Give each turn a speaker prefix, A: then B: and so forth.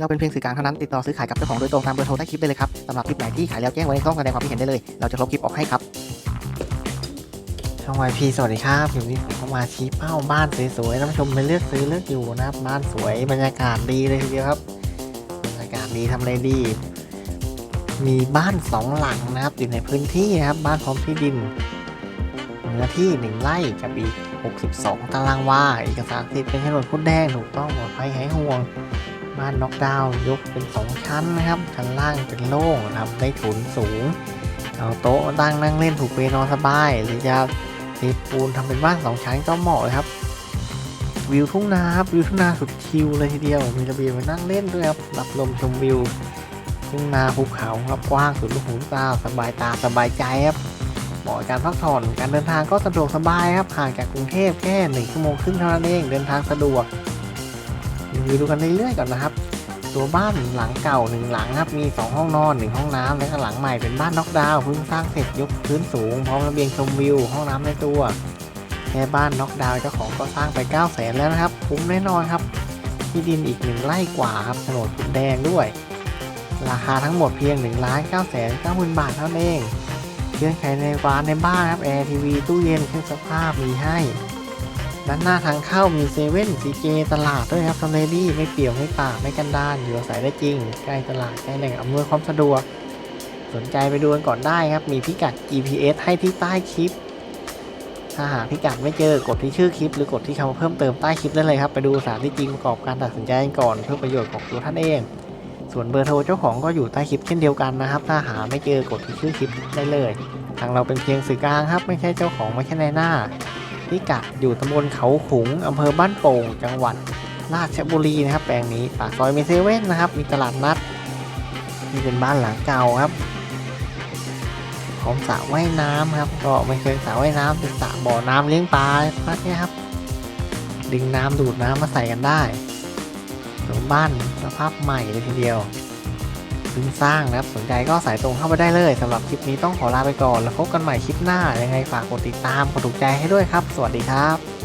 A: เราเป็นเพียงสื่อกลางเท่านั้นติดต่อซื้อขายกับเจ้าของโดยตรงตามเบอร์โทรใต้คลิปได้เลยครับสำหรับคลิปไหนที่ขายแล้วแจ้งไว้ในช่องแสดงความคิดเห็นได้เลย เราจะลบคลิปออกให้ครับ
B: ช่องวายพีสวัสดีครับอยู่นี้ผมก็มาชี้เป้าบ้านสวยๆท่านผู้ชมไปเลือกซื้อเลือกอยู่นะครับบ้านสวยบรรยากาศดีเลยทีเดียวครับบรรยากาศดีทำเลดี มีบ้านสองหลังนะครับอยู่ในพื้นที่นะครับบ้านพร้อมที่ดินเนื้อที่หนึ่งไร่กับอีก 62 ตารางวาเอกสารสิทธิ์เป็นถนนพุดแดงถูกต้องปลอดภัยหายห่วง บ้านน็อกดาวน์ยกเป็น 2 ชั้นนะครับ ชั้นล่างเป็นโล่งทำได้ถุนสูง เอาโต๊ะตั้งนั่งเล่นถูกเปนอนสบาย หรือจะเทปูนทำเป็นบ้านสองชั้นก็เหมาะเลยครับ วิวทุ่งนาครับวิวทุ่งนาสุดชิลเลยทีเดียว มีระเบียงมานั่งเล่นด้วยครับรับลมชมวิว ทุ่งนาภูเขาครับกว้างสุดลูกหูลูกตาสบายตาสบายใจครับเหมาะกับการพักผ่อนการเดินทางก็สะดวกสบายครับห่างจากกรุงเทพแค่หนึ่งชั่วโมงครึ่งเท่านั้นเองเดินทางสะดวก รีวิวดูกันเรื่อยๆก่อนนะครับ ตัวบ้านหลังเก่าหนึ่งหลังครับ มี 2 ห้องนอน 1 ห้องน้ำและหลังใหม่เป็นบ้านน็อกดาวน์เพิ่งสร้างเสร็จยกพื้นสูงพร้อมระเบียงชมวิว ห้องน้ำในตัวแค่บ้านน็อกดาวน์เจ้าของก็สร้างไป 9 0 0แสนแล้วนะครับคุ้มแน่นอนครับที่ดินอีก1ไร่กว่าครับโฉนดสีแดงด้วย ราคาทั้งหมดเพียง1ล้าน9แสน9หมื่นบาทเท่านั้นเองเครื่องใช้ในบ้านในบ้านครับแอร์ทีวีตู้เย็นเครื่องซักผ้ามีให้ ด้านหน้าทางเข้ามีเซเว่นซีเจตลาดด้วยครับทำเลดีไม่เปี่ยวไม่ป่าไม่กันดานอยู่อาศัยได้จริง ใกล้ตลาดใกล้แหล่งอำนวยความสะดวก สนใจไปดูกันก่อนได้ครับ มีพิกัด GPS ให้ที่ใต้คลิป ถ้าหาพิกัดไม่เจอกดที่ชื่อคลิป หรือกดที่คำเพิ่มเติมใต้คลิปได้เลยครับ ไปดูสถานที่จริงประกอบการตัดสินใจกันก่อนเพื่อประโยชน์ของตัวท่านเอง ส่วนเบอร์โทรเจ้าของก็อยู่ใต้คลิปเช่นเดียวกันนะครับ ถ้าหาไม่เจอกดที่ชื่อคลิปได้เลย ทางเราเป็นเพียงสื่อกลางครับ ไม่ใช่เจ้าของไม่ใช่นายหน้า พิกัดอยู่ตำบลเขาขุงอำเภอบ้านโป่ง จังหวัดราชบุรีนะครับ แปลงนี้ปากซอยมีเซเว่นนะครับ มีตลาดนัดนี่เป็นบ้านหลังเก่าครับพร้อมสระว่ายน้ำครับ ก็ไม่เคยสระว่ายน้ำเป็นสระบ่อน้ำเลี้ยงปลาพักนี้ครับ ดึงน้ำดูดน้ำมาใส่กันได้ส่วบ้านสภาพใหม่เลยทีเดียว เพิ่งสร้างนะครับสนใจก็สายตรงเข้าไปได้เลยสำหรับคลิปนี้ต้องขอลาไปก่อน แล้วพบกันใหม่คลิปหน้ายังไงฝากกดติดตามกดถูกใจให้ด้วยครับ สวัสดีครับ